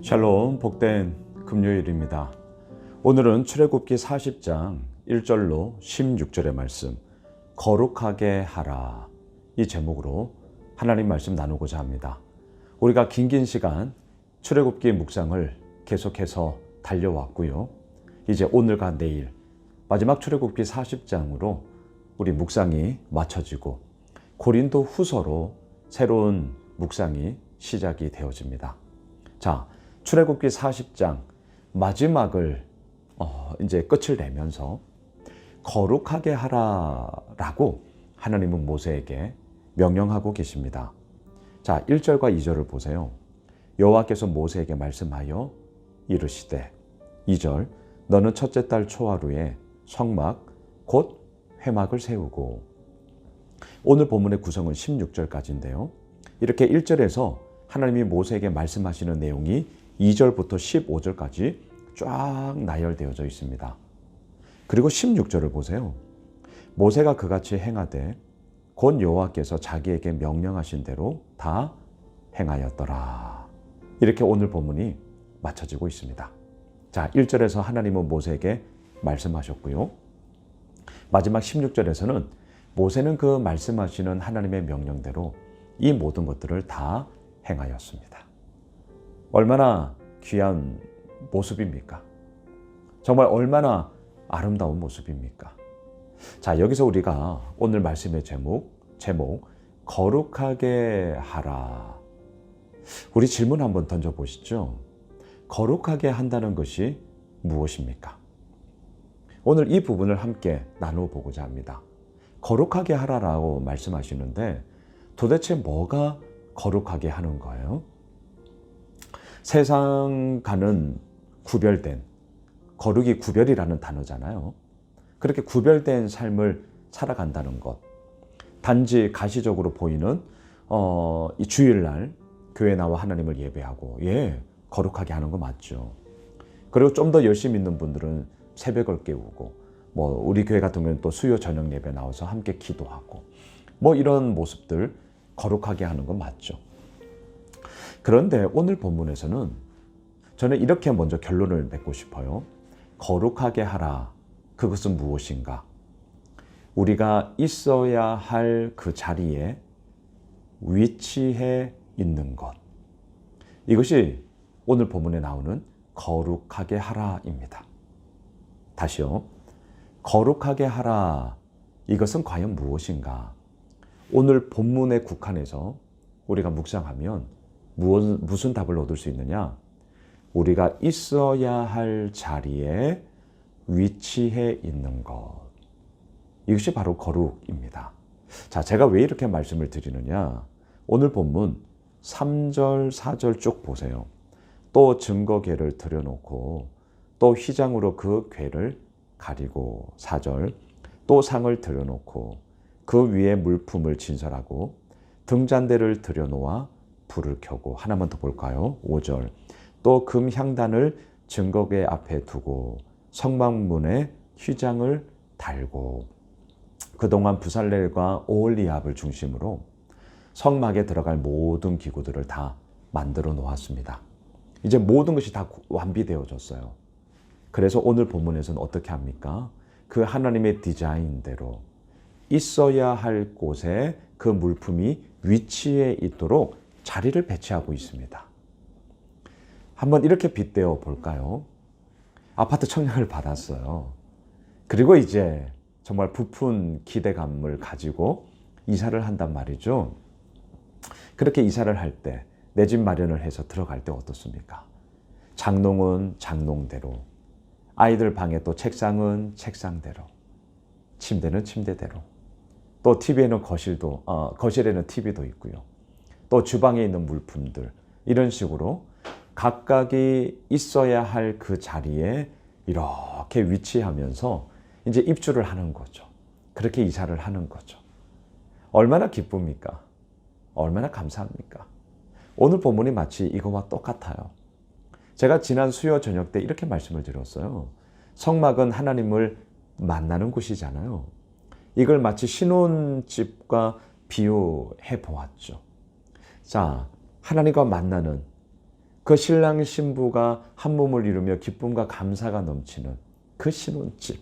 샬롬 복된 금요일입니다. 오늘은 출애굽기 40장 1절로 16절의 말씀 거룩하게 하라 이 제목으로 하나님 말씀 나누고자 합니다. 우리가 긴긴 시간 출애굽기 묵상을 계속해서 달려왔고요. 이제 오늘과 내일 마지막 출애굽기 40장으로 우리 묵상이 맞춰지고 고린도 후서로 새로운 묵상이 시작이 되어집니다. 자, 출애굽기 40장 마지막을 어, 이제 끝을 내면서 거룩하게 하라라고 하나님은 모세에게 명령하고 계십니다. 자, 1절과 2절을 보세요. 여호와께서 모세에게 말씀하여 이르시되 2절 너는 첫째 달 초하루에 성막 곧 회막을 세우고 오늘 본문의 구성은 16절까지인데요. 이렇게 1절에서 하나님이 모세에게 말씀하시는 내용이 2절부터 15절까지 쫙 나열되어져 있습니다. 그리고 16절을 보세요. 모세가 그같이 행하되 곧 여호와께서 자기에게 명령하신 대로 다 행하였더라. 이렇게 오늘 본문이 맞춰지고 있습니다. 자, 1절에서 하나님은 모세에게 말씀하셨고요. 마지막 16절에서는 모세는 그 말씀하시는 하나님의 명령대로 이 모든 것들을 다 행하였습니다. 얼마나 귀한 모습입니까? 정말 얼마나 아름다운 모습입니까? 자, 여기서 우리가 오늘 말씀의 제목, 제목, 거룩하게 하라. 우리 질문 한번 던져보시죠. 거룩하게 한다는 것이 무엇입니까? 오늘 이 부분을 함께 나눠보고자 합니다. 거룩하게 하라라고 말씀하시는데 도대체 뭐가 거룩하게 하는 거예요? 세상과는 구별된 거룩이 구별이라는 단어잖아요. 그렇게 구별된 삶을 살아간다는 것. 단지 가시적으로 보이는 어, 이 주일날 교회 나와 하나님을 예배하고 예 거룩하게 하는 거 맞죠. 그리고 좀 더 열심히 있는 분들은 새벽을 깨우고 뭐 우리 교회 같은 경우는 또 수요 저녁 예배 나와서 함께 기도하고 뭐 이런 모습들 거룩하게 하는 건 맞죠. 그런데 오늘 본문에서는 저는 이렇게 먼저 결론을 맺고 싶어요. 거룩하게 하라. 그것은 무엇인가? 우리가 있어야 할 그 자리에 위치해 있는 것. 이것이 오늘 본문에 나오는 거룩하게 하라입니다. 다시요. 거룩하게 하라. 이것은 과연 무엇인가? 오늘 본문의 국한에서 우리가 묵상하면 무슨, 무슨 답을 얻을 수 있느냐? 우리가 있어야 할 자리에 위치해 있는 것. 이것이 바로 거룩입니다. 자, 제가 왜 이렇게 말씀을 드리느냐? 오늘 본문 3절, 4절 쭉 보세요. 또 증거궤를 들여놓고 또 휘장으로 그 궤를 가리고 4절 또 상을 들여놓고 그 위에 물품을 진설하고 등잔대를 들여놓아 불을 켜고 하나만 더 볼까요? 5절 또 금 향단을 증거궤 앞에 두고 성막문에 휘장을 달고 그동안 부살렐과 오올리압을 중심으로 성막에 들어갈 모든 기구들을 다 만들어 놓았습니다. 이제 모든 것이 다 완비되어졌어요. 그래서 오늘 본문에서는 어떻게 합니까? 그 하나님의 디자인대로 있어야 할 곳에 그 물품이 위치해 있도록 자리를 배치하고 있습니다. 한번 이렇게 빗대어 볼까요? 아파트 청약을 받았어요. 그리고 이제 정말 부푼 기대감을 가지고 이사를 한단 말이죠. 그렇게 이사를 할 때 내 집 마련을 해서 들어갈 때 어떻습니까? 장롱은 장롱대로, 아이들 방에 또 책상은 책상대로, 침대는 침대대로, 또 TV에는 거실도, 어, 거실에는 TV도 있고요. 또 주방에 있는 물품들, 이런 식으로 각각이 있어야 할 그 자리에 이렇게 위치하면서 이제 입주를 하는 거죠. 그렇게 이사를 하는 거죠. 얼마나 기쁩니까? 얼마나 감사합니까? 오늘 본문이 마치 이거와 똑같아요. 제가 지난 수요 저녁 때 이렇게 말씀을 드렸어요. 성막은 하나님을 만나는 곳이잖아요. 이걸 마치 신혼집과 비유해 보았죠. 자, 하나님과 만나는 그 신랑 신부가 한 몸을 이루며 기쁨과 감사가 넘치는 그 신혼집.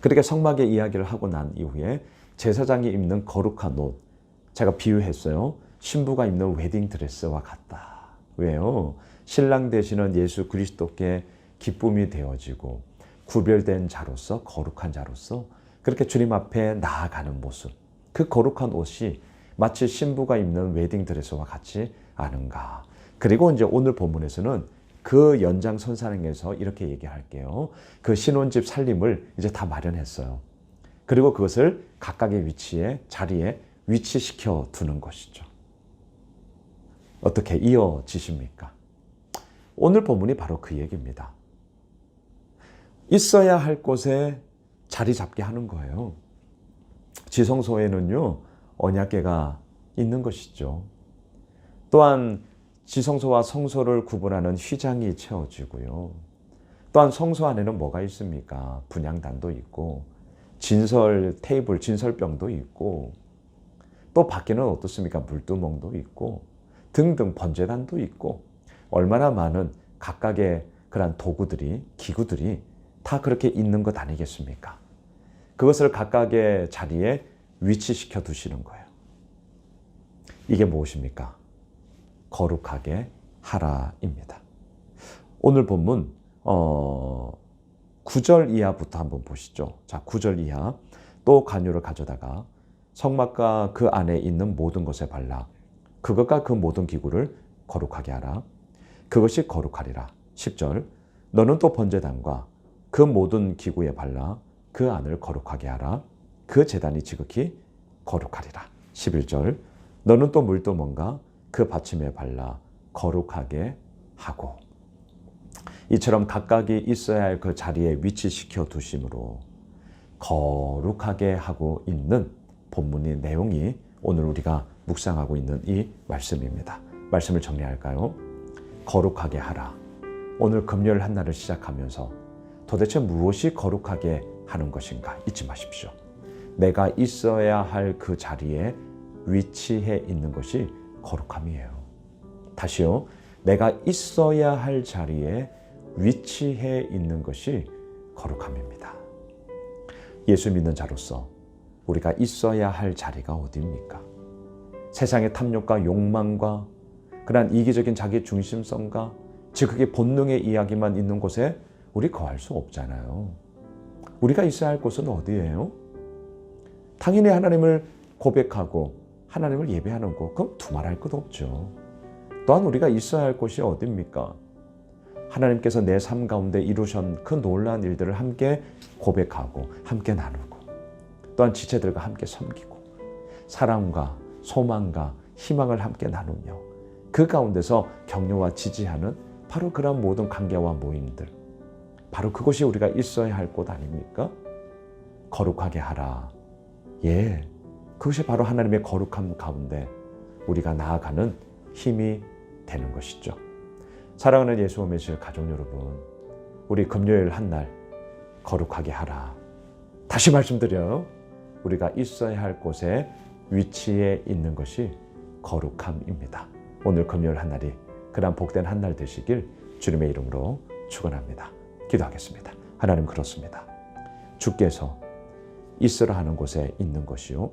그렇게 성막의 이야기를 하고 난 이후에 제사장이 입는 거룩한 옷, 제가 비유했어요. 신부가 입는 웨딩 드레스와 같다. 왜요? 신랑 되시는 예수 그리스도께 기쁨이 되어지고 구별된 자로서 거룩한 자로서 그렇게 주님 앞에 나아가는 모습. 그 거룩한 옷이 마치 신부가 입는 웨딩 드레스와 같지 않은가. 그리고 이제 오늘 본문에서는 그 연장선상에서 이렇게 얘기할게요. 그 신혼집 살림을 이제 다 마련했어요. 그리고 그것을 각각의 위치에, 자리에 위치시켜 두는 것이죠. 어떻게 이어지십니까? 오늘 본문이 바로 그 얘기입니다. 있어야 할 곳에 자리 잡게 하는 거예요. 지성소에는요, 언약계가 있는 것이죠. 또한 지성소와 성소를 구분하는 휘장이 채워지고요. 또한 성소 안에는 뭐가 있습니까? 분양단도 있고, 진설 테이블, 진설병도 있고, 또 밖에는 어떻습니까? 물두멍도 있고, 등등 번제단도 있고, 얼마나 많은 각각의 그런 도구들이, 기구들이 다 그렇게 있는 것 아니겠습니까? 그것을 각각의 자리에 위치시켜 두시는 거예요. 이게 무엇입니까? 거룩하게 하라입니다. 오늘 본문 어 9절 이하부터 한번 보시죠. 자, 9절 이하. 또 간유를 가져다가 성막과 그 안에 있는 모든 것에 발라 그것과 그 모든 기구를 거룩하게 하라. 그것이 거룩하리라. 10절. 너는 또 번제단과 그 모든 기구에 발라 그 안을 거룩하게 하라. 그 제단이 지극히 거룩하리라. 11절. 너는 또 물도 뭔가 그 받침에 발라 거룩하게 하고 이처럼 각각이 있어야 할 그 자리에 위치시켜 두심으로 거룩하게 하고 있는 본문의 내용이 오늘 우리가 묵상하고 있는 이 말씀입니다. 말씀을 정리할까요? 거룩하게 하라. 오늘 금요일 한 날을 시작하면서 도대체 무엇이 거룩하게 하는 것인가 잊지 마십시오. 내가 있어야 할 그 자리에 위치해 있는 것이 거룩함이에요. 다시요. 내가 있어야 할 자리에 위치해 있는 것이 거룩함입니다. 예수 믿는 자로서 우리가 있어야 할 자리가 어디입니까? 세상의 탐욕과 욕망과 그러한 이기적인 자기 중심성과 즉그게 본능의 이야기만 있는 곳에 우리 거할 수 없잖아요. 우리가 있어야 할 곳은 어디예요? 당연히 하나님을 고백하고 하나님을 예배하는 곳, 그럼 두말할 것 없죠. 또한 우리가 있어야 할 곳이 어디입니까? 하나님께서 내 삶 가운데 이루신 그 놀라운 일들을 함께 고백하고 함께 나누고 또한 지체들과 함께 섬기고 사랑과 소망과 희망을 함께 나누며 그 가운데서 격려와 지지하는 바로 그런 모든 관계와 모임들 바로 그것이 우리가 있어야 할 곳 아닙니까? 거룩하게 하라. 예. 그것이 바로 하나님의 거룩함 가운데 우리가 나아가는 힘이 되는 것이죠. 사랑하는 예수 오메실 가족 여러분, 우리 금요일 한 날 거룩하게 하라. 다시 말씀드려요. 우리가 있어야 할 곳에 위치에 있는 것이 거룩함입니다. 오늘 금요일 한 날이 그런 복된 한 날 되시길 주님의 이름으로 축원합니다. 기도하겠습니다. 하나님 그렇습니다. 주께서 있으라 하는 곳에 있는 것이요.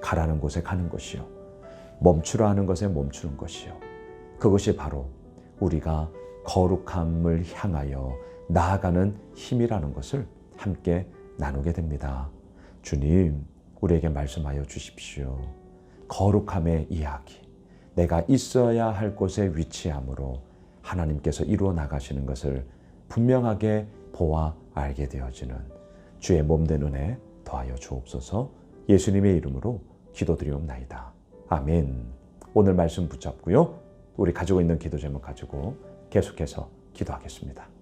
가라는 곳에 가는 것이요. 멈추라 하는 것에 멈추는 것이요. 그것이 바로 우리가 거룩함을 향하여 나아가는 힘이라는 것을 함께 나누게 됩니다. 주님, 우리에게 말씀하여 주십시오. 거룩함의 이야기. 내가 있어야 할 곳에 위치함으로 하나님께서 이루어 나가시는 것을 분명하게 보아 알게 되어지는 주의 몸 된 은혜 더하여 주옵소서 예수님의 이름으로 기도드리옵나이다. 아멘. 오늘 말씀 붙잡고요. 우리 가지고 있는 기도 제목 가지고 계속해서 기도하겠습니다.